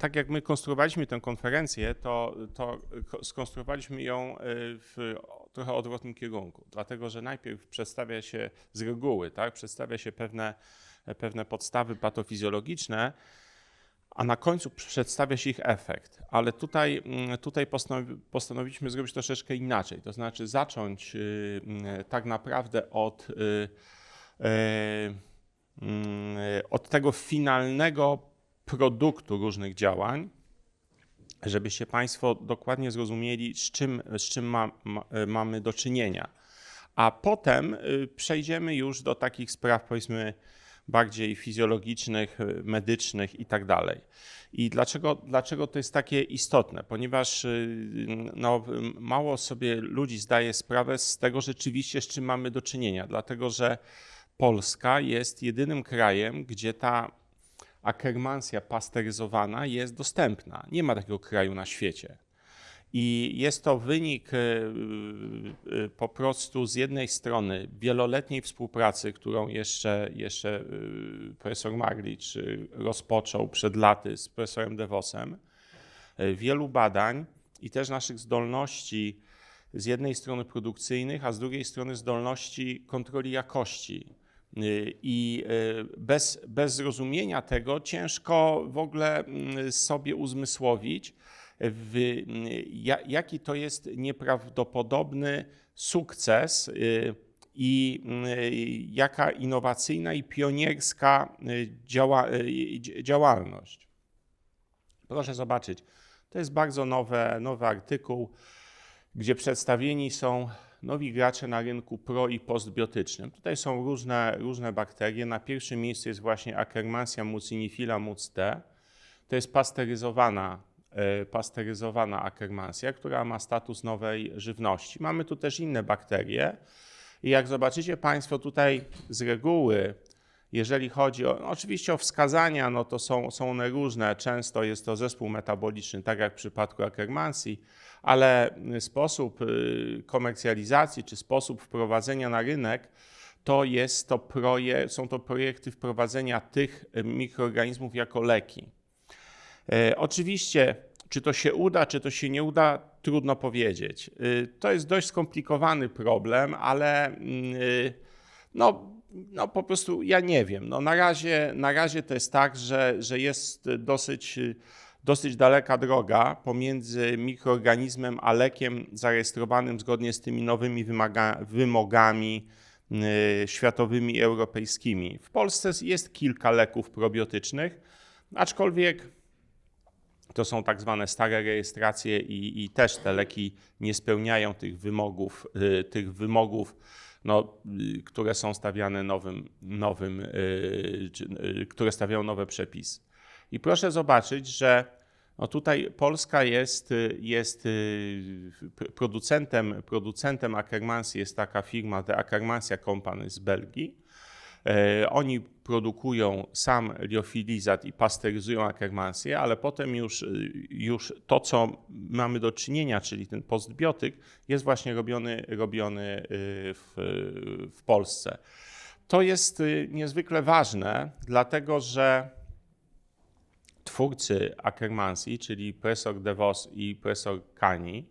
tak jak my konstruowaliśmy tę konferencję, to, to ko- skonstruowaliśmy ją y, w trochę odwrotnym kierunku, dlatego że najpierw przedstawia się z reguły, tak, przedstawia się pewne, pewne podstawy patofizjologiczne, a na końcu przedstawia się ich efekt. Ale tutaj, mm, tutaj postanowi, postanowiliśmy zrobić troszeczkę inaczej, to znaczy zacząć y, mm, tak naprawdę od, y, y, mm, od tego finalnego produktu różnych działań, żebyście Państwo dokładnie zrozumieli, z czym, z czym ma, ma, mamy do czynienia. A potem y, przejdziemy już do takich spraw, powiedzmy, bardziej fizjologicznych, y, medycznych i tak dalej. I dlaczego, dlaczego to jest takie istotne? Ponieważ no, mało sobie ludzi zdaje sprawę z tego rzeczywiście, z czym mamy do czynienia, dlatego że Polska jest jedynym krajem, gdzie ta akermansja pasteryzowana jest dostępna. Nie ma takiego kraju na świecie. I jest to wynik e, e, po prostu z jednej strony wieloletniej współpracy, którą jeszcze, jeszcze profesor Maglicz rozpoczął przed laty z profesorem DeVosem, wielu badań i też naszych zdolności z jednej strony produkcyjnych, a z drugiej strony zdolności kontroli jakości. I bez, bez zrozumienia tego ciężko w ogóle mm, sobie uzmysłowić, w, jaki to jest nieprawdopodobny sukces y, i y, jaka innowacyjna i pionierska y, działa, działalność. Proszę zobaczyć, to jest bardzo nowe, nowy artykuł, gdzie przedstawieni są nowi gracze na rynku pro i postbiotycznym. Tutaj są różne, różne bakterie. Na pierwszym miejscu jest właśnie Akkermansia mucinifila muc. To jest pasteryzowana E, pasteryzowana Akkermansia, która ma status nowej żywności. Mamy tu też inne bakterie. I jak zobaczycie Państwo tutaj z reguły, jeżeli chodzi o, no oczywiście o wskazania, no to są, są one różne. Często jest to zespół metaboliczny, tak jak w przypadku Akkermansii, ale sposób y, komercjalizacji czy sposób wprowadzenia na rynek to jest to proje, są to projekty wprowadzenia tych mikroorganizmów jako leki. E, oczywiście, czy to się uda, czy to się nie uda, trudno powiedzieć. To jest dość skomplikowany problem, ale mm, no, no po prostu ja nie wiem. No na, razie, na razie to jest tak, że, że jest dosyć, dosyć daleka droga pomiędzy mikroorganizmem a lekiem zarejestrowanym zgodnie z tymi nowymi wymaga, wymogami światowymi i europejskimi. W Polsce jest kilka leków probiotycznych, aczkolwiek to są tak zwane stare rejestracje i, i też te leki nie spełniają tych wymogów, y, tych wymogów no, y, które są stawiane nowym, nowym y, które stawiają nowe przepisy. I proszę zobaczyć, że no tutaj Polska jest, jest producentem, producentem Ackermansi jest taka firma The Ackermansia Company z Belgii. E, oni produkują sam liofilizat i pasteryzują akermansję, ale potem już, już to, co mamy do czynienia, czyli ten postbiotyk, jest właśnie robiony, robiony y, w, w Polsce. To jest niezwykle ważne, dlatego że twórcy Ackermansi, czyli profesor DeVos i profesor Kani,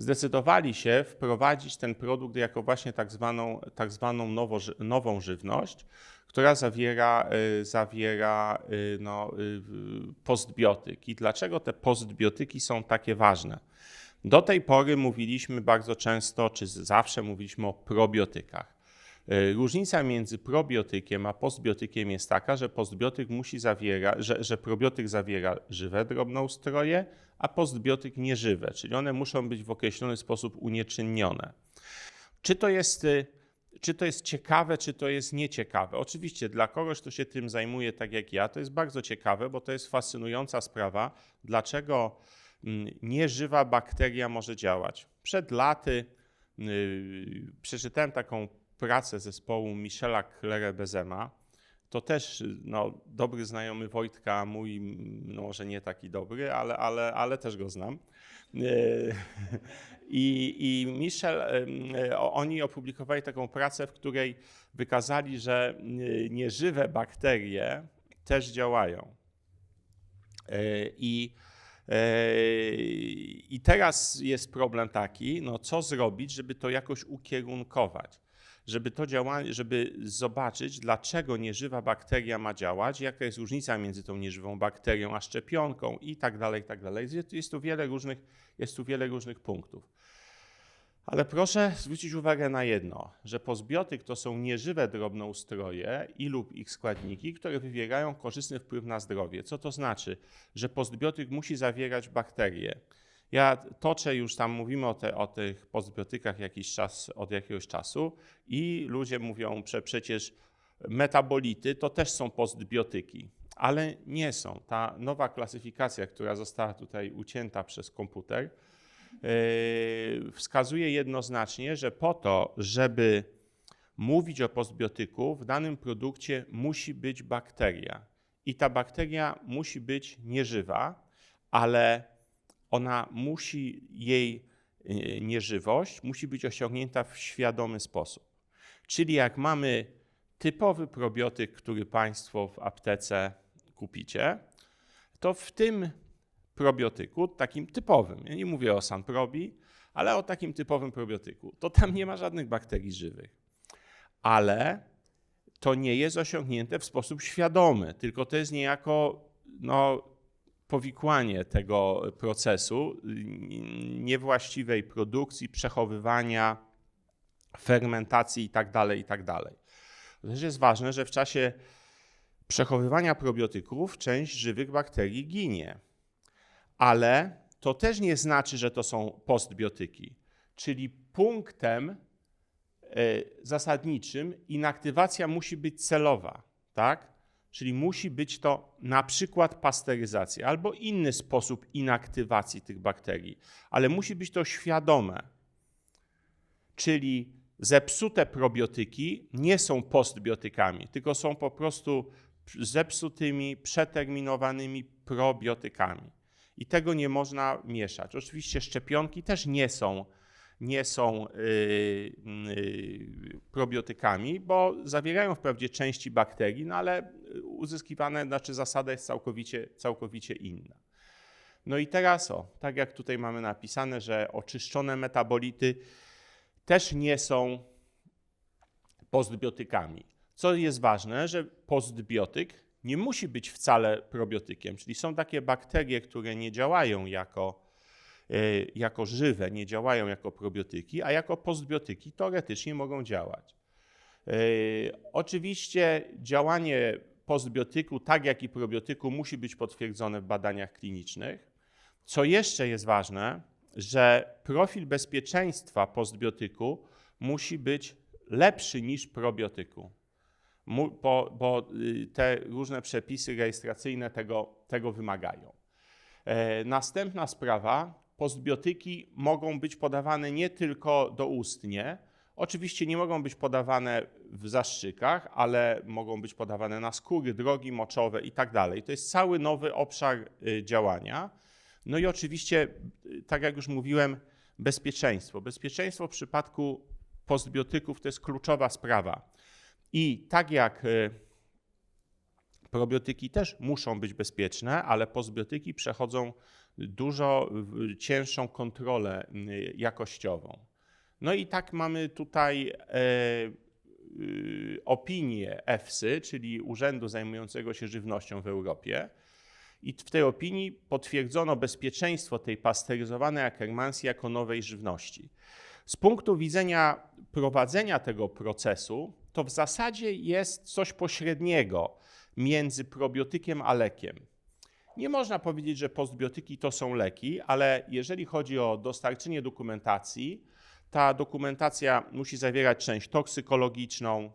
zdecydowali się wprowadzić ten produkt jako właśnie tak zwaną, tak zwaną nowo, nową żywność, która zawiera, y, zawiera y, no, y, postbiotyki. Dlaczego te postbiotyki są takie ważne? Do tej pory mówiliśmy bardzo często, czy zawsze mówiliśmy o probiotykach. Różnica między probiotykiem a postbiotykiem jest taka, że postbiotyk musi zawiera, że, że probiotyk zawiera żywe drobnoustroje, a postbiotyk nieżywe, czyli one muszą być w określony sposób unieczynnione. Czy to jest czy to jest ciekawe, czy to jest nieciekawe. Oczywiście dla kogoś, kto się tym zajmuje tak jak ja, to jest bardzo ciekawe, bo to jest fascynująca sprawa, dlaczego mm, nieżywa bakteria może działać. Przed laty yy, przeczytałem taką pracę zespołu Michela Klere-Bezema. To też no, dobry znajomy Wojtka, mój, no może nie taki dobry, ale, ale, ale też go znam. Yy, I, I Michel, yy, oni opublikowali taką pracę, w której wykazali, że nieżywe bakterie też działają. I, I teraz jest problem taki, no co zrobić, żeby to jakoś ukierunkować żeby to działanie, żeby zobaczyć, dlaczego nieżywa bakteria ma działać, jaka jest różnica między tą nieżywą bakterią a szczepionką i tak dalej, i tak dalej. Jest tu wiele różnych, jest tu wiele różnych punktów. Ale proszę zwrócić uwagę na jedno, że pozbiotyk to są nieżywe drobnoustroje i lub ich składniki, które wywierają korzystny wpływ na zdrowie. Co to znaczy? Że postbiotyk musi zawierać bakterie. Ja toczę już tam, mówimy o, te, o tych postbiotykach jakiś czas, od jakiegoś czasu i ludzie mówią, że przecież metabolity to też są postbiotyki, ale nie są. Ta nowa klasyfikacja, która została tutaj ucięta przez komputer, yy, wskazuje jednoznacznie, że po to, żeby mówić o postbiotyku, w danym produkcie musi być bakteria. I ta bakteria musi być nieżywa, ale ona musi, jej y, nieżywość musi być osiągnięta w świadomy sposób. Czyli jak mamy typowy probiotyk, który Państwo w aptece kupicie, to w tym probiotyku, takim typowym, ja nie mówię o Sanprobi, ale o takim typowym probiotyku, to tam nie ma żadnych bakterii żywych. Ale to nie jest osiągnięte w sposób świadomy, tylko to jest niejako no, powikłanie tego procesu niewłaściwej produkcji, przechowywania, fermentacji itd. Tak itd. Tak to też jest ważne, że w czasie przechowywania probiotyków część żywych bakterii ginie. Ale to też nie znaczy, że to są postbiotyki. Czyli punktem e, zasadniczym inaktywacja musi być celowa, tak? Czyli musi być to na przykład pasteryzacja albo inny sposób inaktywacji tych bakterii, ale musi być to świadome. Czyli zepsute probiotyki nie są postbiotykami, tylko są po prostu zepsutymi, przeterminowanymi probiotykami. I tego nie można mieszać. Oczywiście szczepionki też nie są nie są y, y, probiotykami, bo zawierają wprawdzie części bakterii, no ale uzyskiwane, znaczy zasada jest całkowicie, całkowicie inna. No i teraz o, tak jak tutaj mamy napisane, że oczyszczone metabolity też nie są postbiotykami. Co jest ważne, że postbiotyk nie musi być wcale probiotykiem, czyli są takie bakterie, które nie działają jako E, jako żywe nie działają jako probiotyki, a jako postbiotyki teoretycznie mogą działać. E, oczywiście działanie postbiotyku, tak jak i probiotyku, musi być potwierdzone w badaniach klinicznych. Co jeszcze jest ważne, że profil bezpieczeństwa postbiotyku musi być lepszy niż probiotyku, bo, bo y, te różne przepisy rejestracyjne tego, tego wymagają. E, następna sprawa postbiotyki mogą być podawane nie tylko doustnie. Oczywiście nie mogą być podawane w zaszczykach, ale mogą być podawane na skóry, drogi moczowe i tak dalej. To jest cały nowy obszar y, działania. No i oczywiście, y, tak jak już mówiłem, bezpieczeństwo. Bezpieczeństwo w przypadku postbiotyków to jest kluczowa sprawa. I tak jak y, probiotyki też muszą być bezpieczne, ale postbiotyki przechodzą dużo cięższą kontrolę jakościową. No i tak mamy tutaj e, opinię EFSY, czyli Urzędu Zajmującego się Żywnością w Europie. I w tej opinii potwierdzono bezpieczeństwo tej pasteryzowanej akermansji jako nowej żywności. Z punktu widzenia prowadzenia tego procesu, to w zasadzie jest coś pośredniego między probiotykiem a lekiem. Nie można powiedzieć, że postbiotyki to są leki, ale jeżeli chodzi o dostarczenie dokumentacji, ta dokumentacja musi zawierać część toksykologiczną,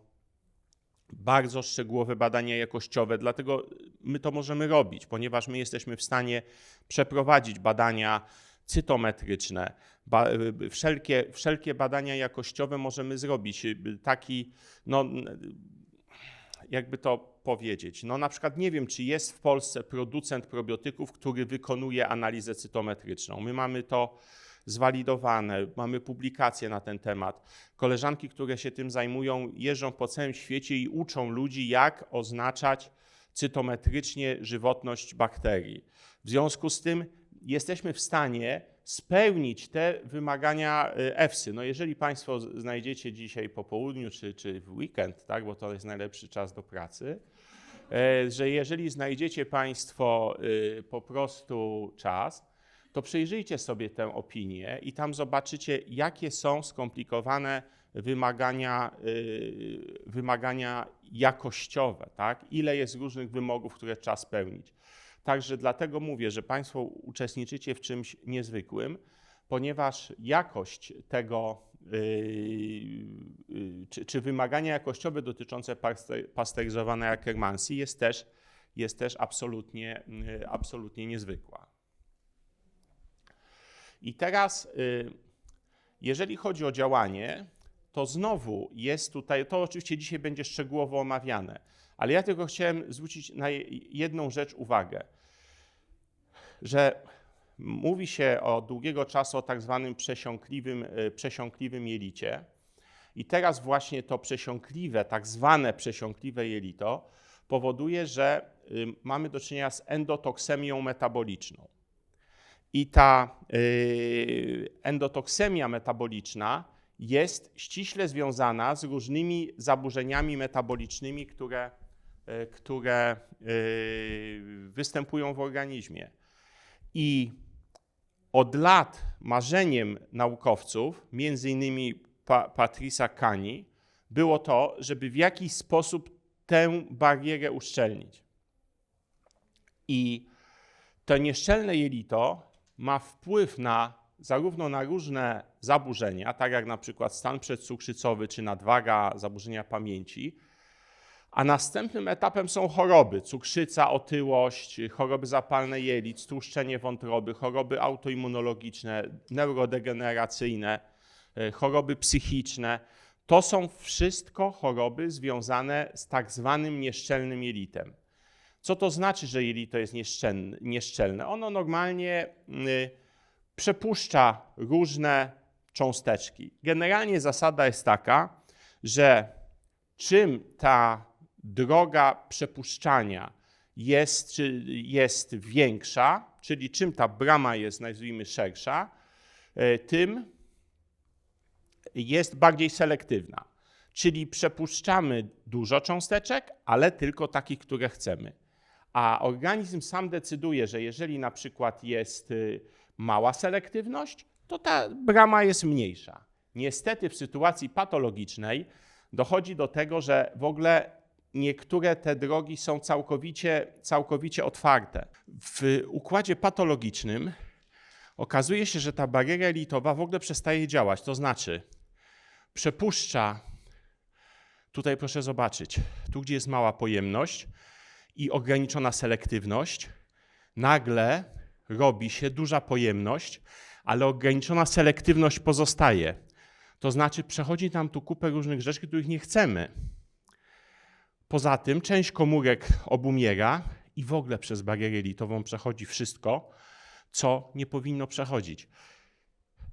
bardzo szczegółowe badania jakościowe, dlatego my to możemy robić, ponieważ my jesteśmy w stanie przeprowadzić badania cytometryczne. Ba wszelkie, wszelkie badania jakościowe możemy zrobić. Taki, no, jakby to powiedzieć. No na przykład nie wiem, czy jest w Polsce producent probiotyków, który wykonuje analizę cytometryczną. My mamy to zwalidowane, mamy publikacje na ten temat. Koleżanki, które się tym zajmują, jeżdżą po całym świecie i uczą ludzi, jak oznaczać cytometrycznie żywotność bakterii. W związku z tym jesteśmy w stanie spełnić te wymagania EFSY. No jeżeli Państwo znajdziecie dzisiaj po południu czy, czy w weekend, tak, bo to jest najlepszy czas do pracy, e, że jeżeli znajdziecie Państwo y, po prostu czas, to przejrzyjcie sobie tę opinię i tam zobaczycie, jakie są skomplikowane wymagania, y, wymagania jakościowe, tak? ile jest różnych wymogów, które trzeba spełnić. Także dlatego mówię, że Państwo uczestniczycie w czymś niezwykłym, ponieważ jakość tego, yy, yy, czy, czy wymagania jakościowe dotyczące paste- pasteryzowanej Akkermansi jest też, jest też absolutnie, absolutnie niezwykła. I teraz, yy, jeżeli chodzi o działanie, to znowu jest tutaj, to oczywiście dzisiaj będzie szczegółowo omawiane, ale ja tylko chciałem zwrócić na je- jedną rzecz uwagę, że mówi się od długiego czasu o tak zwanym przesiąkliwym, y, przesiąkliwym jelicie. I teraz właśnie to przesiąkliwe, tak zwane przesiąkliwe jelito powoduje, że y, mamy do czynienia z endotoksemią metaboliczną. I ta y, endotoksemia metaboliczna jest ściśle związana z różnymi zaburzeniami metabolicznymi, które, y, które y, występują w organizmie. I od lat marzeniem naukowców, między innymi pa Patrisa Kani, było to, żeby w jakiś sposób tę barierę uszczelnić. I to nieszczelne jelito ma wpływ na zarówno na różne zaburzenia, tak jak na przykład stan przedcukrzycowy czy nadwaga, zaburzenia pamięci, a następnym etapem są choroby: cukrzyca, otyłość, choroby zapalne jelit, stłuszczenie wątroby, choroby autoimmunologiczne, neurodegeneracyjne, e, choroby psychiczne. To są wszystko choroby związane z tak zwanym nieszczelnym jelitem. Co to znaczy, że jelito jest nieszczelne? Ono normalnie y, przepuszcza różne cząsteczki. Generalnie zasada jest taka, że czym ta droga przepuszczania jest, czy jest większa, czyli czym ta brama jest, nazwijmy, szersza, e, tym jest bardziej selektywna. Czyli przepuszczamy dużo cząsteczek, ale tylko takich, które chcemy. A organizm sam decyduje, że jeżeli na przykład jest y, mała selektywność, to ta brama jest mniejsza. Niestety w sytuacji patologicznej dochodzi do tego, że w ogóle niektóre te drogi są całkowicie, całkowicie otwarte. W układzie patologicznym okazuje się, że ta bariera elitowa w ogóle przestaje działać. To znaczy, przepuszcza, tutaj proszę zobaczyć, tu gdzie jest mała pojemność i ograniczona selektywność, nagle robi się duża pojemność, ale ograniczona selektywność pozostaje. To znaczy, przechodzi nam tu kupę różnych rzeczy, których nie chcemy. Poza tym część komórek obumiera i w ogóle przez barierę jelitową przechodzi wszystko, co nie powinno przechodzić.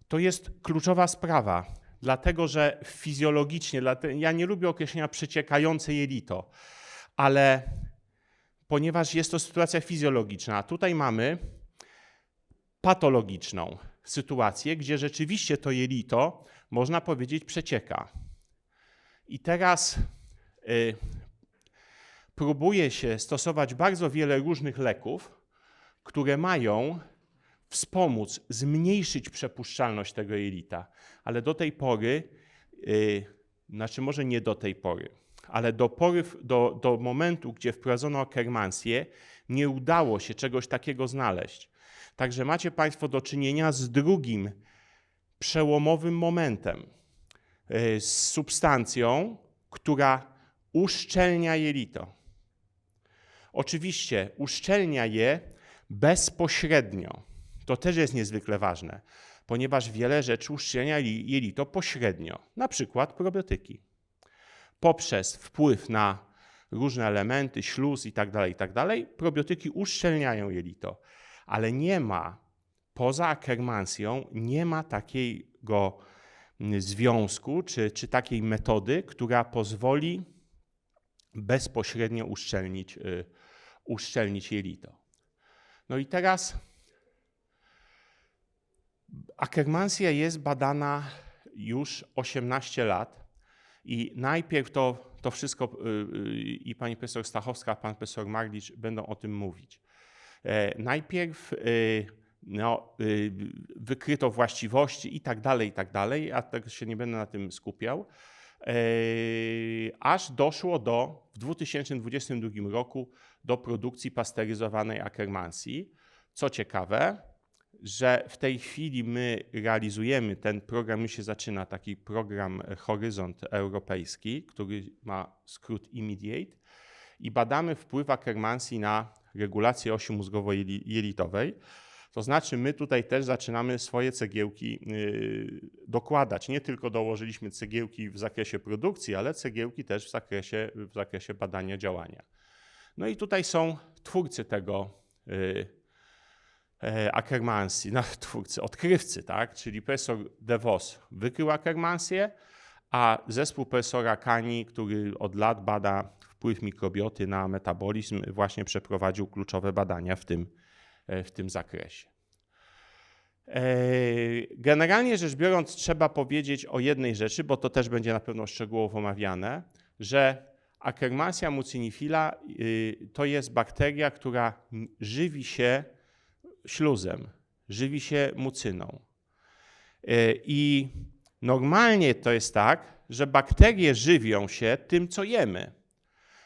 To jest kluczowa sprawa, dlatego że fizjologicznie, ja nie lubię określenia przeciekające jelito, ale ponieważ jest to sytuacja fizjologiczna, tutaj mamy patologiczną sytuację, gdzie rzeczywiście to jelito, można powiedzieć, przecieka. I teraz y, próbuje się stosować bardzo wiele różnych leków, które mają wspomóc, zmniejszyć przepuszczalność tego jelita. Ale do tej pory, y, znaczy może nie do tej pory, ale do, pory, do, do momentu, gdzie wprowadzono kermansję, nie udało się czegoś takiego znaleźć. Także macie Państwo do czynienia z drugim przełomowym momentem, y, z substancją, która uszczelnia jelito. Oczywiście uszczelnia je bezpośrednio. To też jest niezwykle ważne, ponieważ wiele rzeczy uszczelnia li- jelito pośrednio, na przykład probiotyki. Poprzez wpływ na różne elementy, śluz i tak dalej, i tak dalej, probiotyki uszczelniają jelito, ale nie ma, poza akermansją, nie ma takiego mm, związku czy, czy takiej metody, która pozwoli bezpośrednio uszczelnić y, uszczelnić jelito. No i teraz Akkermansia jest badana już 18 lat i najpierw to, to wszystko y, y, i pani profesor Stachowska, pan profesor Maglicz będą o tym mówić. E, Najpierw y, no, wykryto właściwości i tak dalej, i tak dalej, a tak się nie będę na tym skupiał. E, Aż doszło do, w 2022 roku, do produkcji pasteryzowanej Ackermansii. Co ciekawe, że w tej chwili my realizujemy ten program, my się zaczyna taki program Horyzont Europejski, który ma skrót Immediate i badamy wpływ Ackermansii na regulację osi mózgowo-jelitowej. To znaczy, my tutaj też zaczynamy swoje cegiełki yy, dokładać. Nie tylko dołożyliśmy cegiełki w zakresie produkcji, ale cegiełki też w zakresie, w zakresie badania działania. No i tutaj są twórcy tego e, Ackermansii, no, twórcy, odkrywcy, tak? czyli profesor De Vos wykrył Ackermansię, a zespół profesora Kani, który od lat bada wpływ mikrobioty na metabolizm, właśnie przeprowadził kluczowe badania w tym, e, w tym zakresie. E, Generalnie rzecz biorąc, trzeba powiedzieć o jednej rzeczy, bo to też będzie na pewno szczegółowo omawiane, że Akkermansia mucinifila y, to jest bakteria, która żywi się śluzem, żywi się mucyną. E, I normalnie to jest tak, że bakterie żywią się tym, co jemy.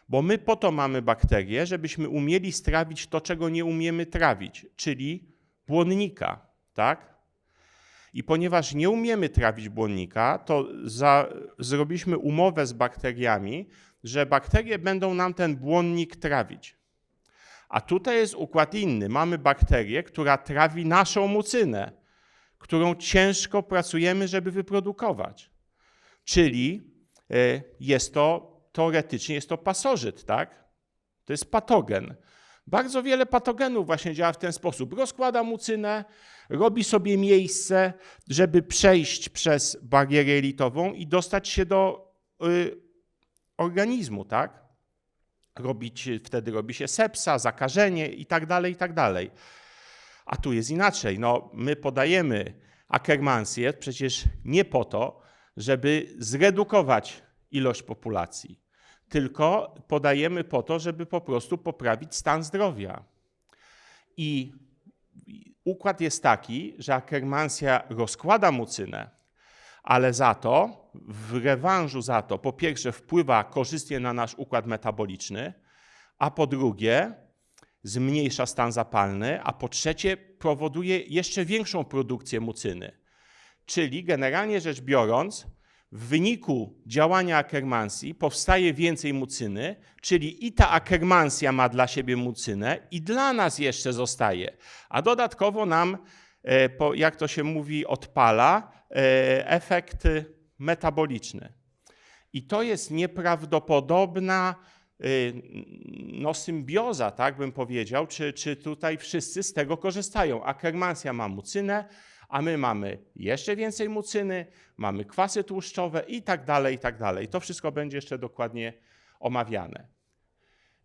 Bo my po to mamy bakterie, żebyśmy umieli strawić to, czego nie umiemy trawić, czyli błonnika, tak? I ponieważ nie umiemy trawić błonnika, to za, zrobiliśmy umowę z bakteriami, że bakterie będą nam ten błonnik trawić. A tutaj jest układ inny. Mamy bakterię, która trawi naszą mucynę, którą ciężko pracujemy, żeby wyprodukować. Czyli e, jest to teoretycznie jest to pasożyt, tak? To jest patogen. Bardzo wiele patogenów właśnie działa w ten sposób. Rozkłada mucynę, robi sobie miejsce, żeby przejść przez barierę jelitową i dostać się do y, organizmu, tak? Robić, wtedy robi się sepsa, zakażenie i tak dalej, i tak. A tu jest inaczej. No, my podajemy Ackermansię przecież nie po to, żeby zredukować ilość populacji, tylko podajemy po to, żeby po prostu poprawić stan zdrowia. I układ jest taki, że Ackermansia rozkłada mucynę, ale za to, w rewanżu za to, po pierwsze wpływa korzystnie na nasz układ metaboliczny, a po drugie zmniejsza stan zapalny, a po trzecie powoduje jeszcze większą produkcję mucyny. Czyli generalnie rzecz biorąc, w wyniku działania Ackermansii powstaje więcej mucyny, czyli i ta Ackermansia ma dla siebie mucynę i dla nas jeszcze zostaje. A dodatkowo nam, e, jak to się mówi, odpala efekt metaboliczny. I to jest nieprawdopodobna y, no, symbioza, tak bym powiedział, czy, czy tutaj wszyscy z tego korzystają. Ackermansia ma mucynę, a my mamy jeszcze więcej mucyny, mamy kwasy tłuszczowe i tak dalej, i tak dalej. To wszystko będzie jeszcze dokładnie omawiane.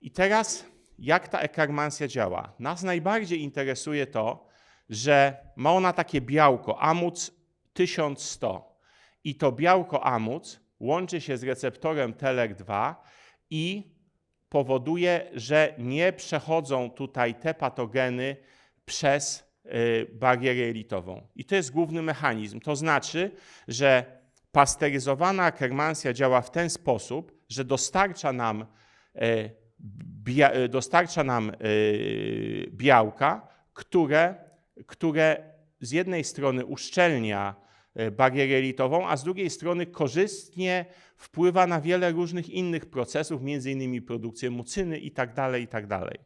I teraz, jak ta ekarmansja działa? Nas najbardziej interesuje to, że ma ona takie białko, AMUC 1100. I to białko AMUC łączy się z receptorem TLR2 i powoduje, że nie przechodzą tutaj te patogeny przez y, barierę jelitową. I to jest główny mechanizm. To znaczy, że pasteryzowana Ackermansia działa w ten sposób, że dostarcza nam, e, dostarcza nam e, białka, które, które z jednej strony uszczelnia e, barierę jelitową, a z drugiej strony korzystnie wpływa na wiele różnych innych procesów, między innymi produkcję mucyny i tak dalej, i tak dalej.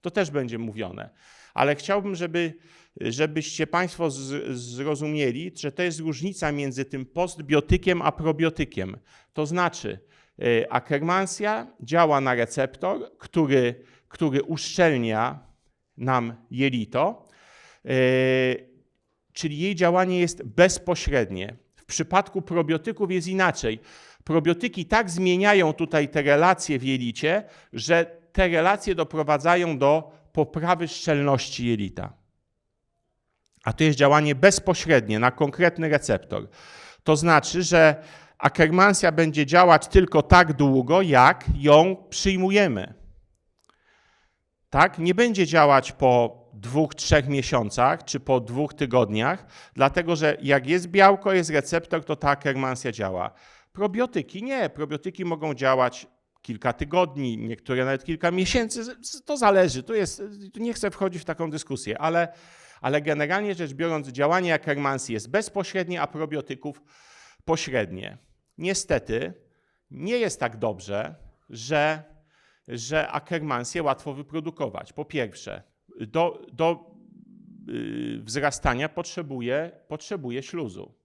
To też będzie mówione. Ale chciałbym, żeby, żebyście Państwo zrozumieli, że to jest różnica między tym postbiotykiem a probiotykiem. To znaczy, e, Ackermansia działa na receptor, który, który uszczelnia nam jelito, e, czyli jej działanie jest bezpośrednie. W przypadku probiotyków jest inaczej. Probiotyki tak zmieniają tutaj te relacje w jelicie, że te relacje doprowadzają do poprawy szczelności jelita. A to jest działanie bezpośrednie na konkretny receptor. To znaczy, że akermansja będzie działać tylko tak długo, jak ją przyjmujemy. Tak? Nie będzie działać po dwóch, trzech miesiącach czy po dwóch tygodniach, dlatego że jak jest białko, jest receptor, to ta akermansja działa. Probiotyki nie. Probiotyki mogą działać kilka tygodni, niektóre nawet kilka miesięcy. To zależy. Tu jest, nie chcę wchodzić w taką dyskusję, ale, ale generalnie rzecz biorąc, działanie akermansji jest bezpośrednie, a probiotyków pośrednie. Niestety nie jest tak dobrze, że, że akermansję łatwo wyprodukować. Po pierwsze, do, do y, wzrastania potrzebuje, potrzebuje śluzu.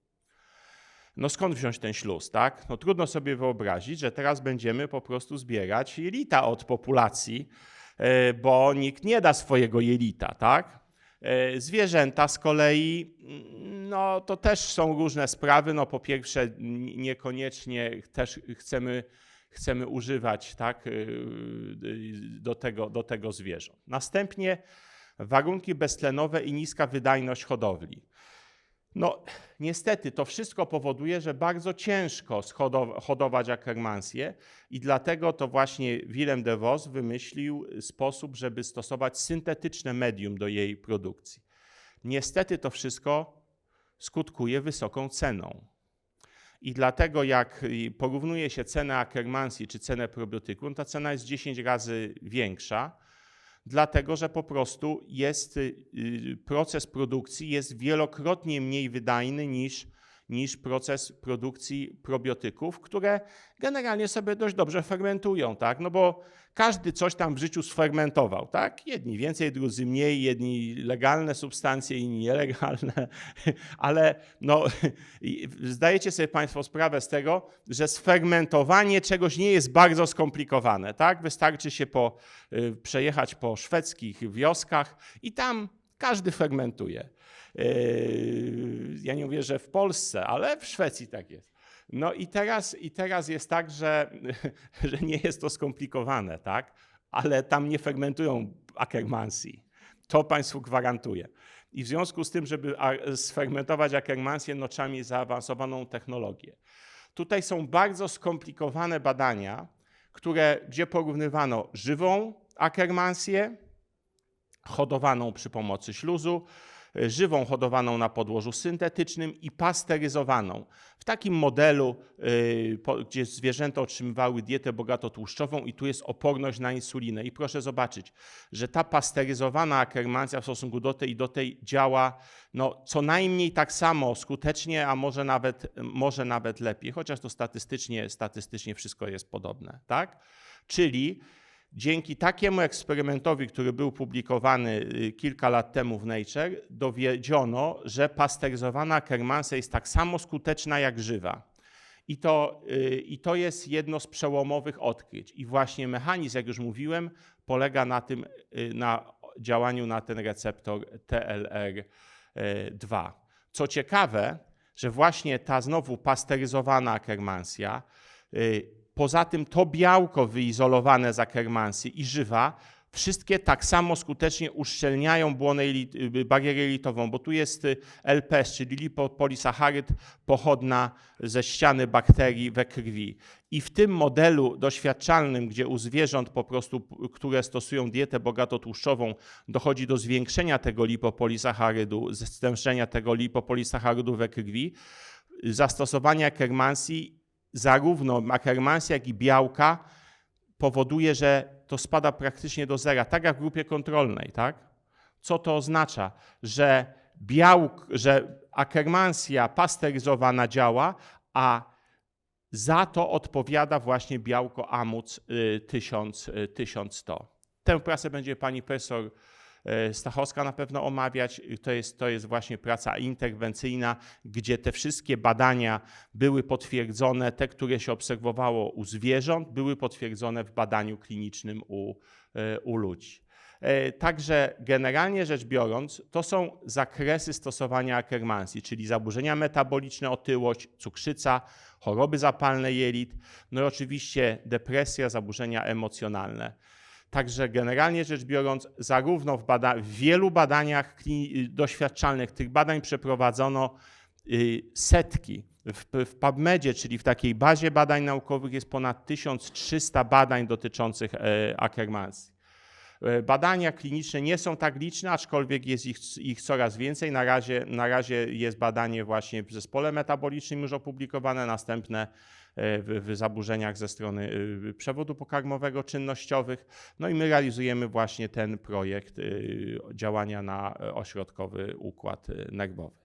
No skąd wziąć ten śluz, tak? No trudno sobie wyobrazić, że teraz będziemy po prostu zbierać jelita od populacji, e, bo nikt nie da swojego jelita, tak? E, Zwierzęta z kolei, mm, no to też są różne sprawy. No po pierwsze, niekoniecznie też chcemy, chcemy używać tak, y, y, do, tego, do tego zwierząt. Następnie warunki beztlenowe i niska wydajność hodowli. No, niestety to wszystko powoduje, że bardzo ciężko hodować akermansję i dlatego to właśnie Willem de Vos wymyślił sposób, żeby stosować syntetyczne medium do jej produkcji. Niestety to wszystko skutkuje wysoką ceną. I dlatego jak porównuje się cenę akermansji czy cenę probiotyku, no ta cena jest 10 razy większa, dlatego że po prostu jest y, y, proces produkcji jest wielokrotnie mniej wydajny niż, niż proces produkcji probiotyków, które generalnie sobie dość dobrze fermentują, tak? No bo każdy coś tam w życiu sfermentował, tak? Jedni więcej, drudzy mniej, jedni legalne substancje, inni nielegalne, ale no, zdajecie sobie Państwo sprawę z tego, że sfermentowanie czegoś nie jest bardzo skomplikowane, tak? Wystarczy się po, y, przejechać po szwedzkich wioskach i tam każdy fermentuje. Yy, Ja nie mówię, że w Polsce, ale w Szwecji tak jest. No i teraz, i teraz jest tak, że, że nie jest to skomplikowane, tak? Ale tam nie fermentują akermansji. To Państwu gwarantuję. I w związku z tym, żeby sfermentować akermansję, no trzeba mieć zaawansowaną technologię. Tutaj są bardzo skomplikowane badania, które, gdzie porównywano żywą akermansję, hodowaną przy pomocy śluzu, żywą hodowaną na podłożu syntetycznym i pasteryzowaną. W takim modelu, y, gdzie zwierzęta otrzymywały dietę bogato tłuszczową i tu jest oporność na insulinę. I proszę zobaczyć, że ta pasteryzowana akermancja w stosunku do tej, do tej działa no, co najmniej tak samo skutecznie, a może nawet, może nawet lepiej, chociaż to statystycznie, statystycznie wszystko jest podobne. Tak? Czyli Dzięki takiemu eksperymentowi, który był publikowany y, kilka lat temu w Nature, dowiedziono, że pasteryzowana kermansa jest tak samo skuteczna jak żywa. I to, y, I to jest jedno z przełomowych odkryć. I właśnie mechanizm, jak już mówiłem, polega na tym, y, na działaniu na ten receptor TLR2. Co ciekawe, że właśnie ta znowu pasteryzowana kermansja Poza tym to białko wyizolowane z akermansji i żywa, wszystkie tak samo skutecznie uszczelniają błonę y, barierę jelitową, bo tu jest y, LPS, czyli lipopolisacharyd pochodna ze ściany bakterii we krwi. I w tym modelu doświadczalnym, gdzie u zwierząt po prostu, które stosują dietę bogato tłuszczową, dochodzi do zwiększenia tego lipopolisacharydu, zstężenia tego lipopolisacharydu we krwi, zastosowanie akermansji zarówno akermansja, jak i białka powoduje, że to spada praktycznie do zera, tak jak w grupie kontrolnej. Tak? Co to oznacza? Że, białk, że akermansja pasteryzowana działa, a za to odpowiada właśnie białko AMUC y, 1000, y, 1100. Tę pracę będzie pani profesor y, Stachowska na pewno omawiać. To jest, to jest właśnie praca interwencyjna, gdzie te wszystkie badania były potwierdzone, te, które się obserwowało u zwierząt, były potwierdzone w badaniu klinicznym u, e, u ludzi. E, Także generalnie rzecz biorąc, to są zakresy stosowania akermansji, czyli zaburzenia metaboliczne, otyłość, cukrzyca, choroby zapalne jelit, no i oczywiście depresja, zaburzenia emocjonalne. Także generalnie rzecz biorąc, zarówno w, bada- w wielu badaniach doświadczalnych tych badań przeprowadzono y, setki. W, w PubMedzie, czyli w takiej bazie badań naukowych, jest ponad 1300 badań dotyczących. E, Badania kliniczne nie są tak liczne, aczkolwiek jest ich, ich coraz więcej. Na razie, na razie jest badanie właśnie w zespole metabolicznym już opublikowane, następne w, w zaburzeniach ze strony y, przewodu pokarmowego czynnościowych. No i my realizujemy właśnie ten projekt y, działania na e, ośrodkowy układ y, nerwowy.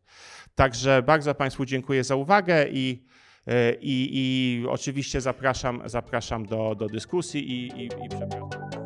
Także bardzo Państwu dziękuję za uwagę i, e, i, i oczywiście zapraszam, zapraszam do, do dyskusji i, i, i przepraszam.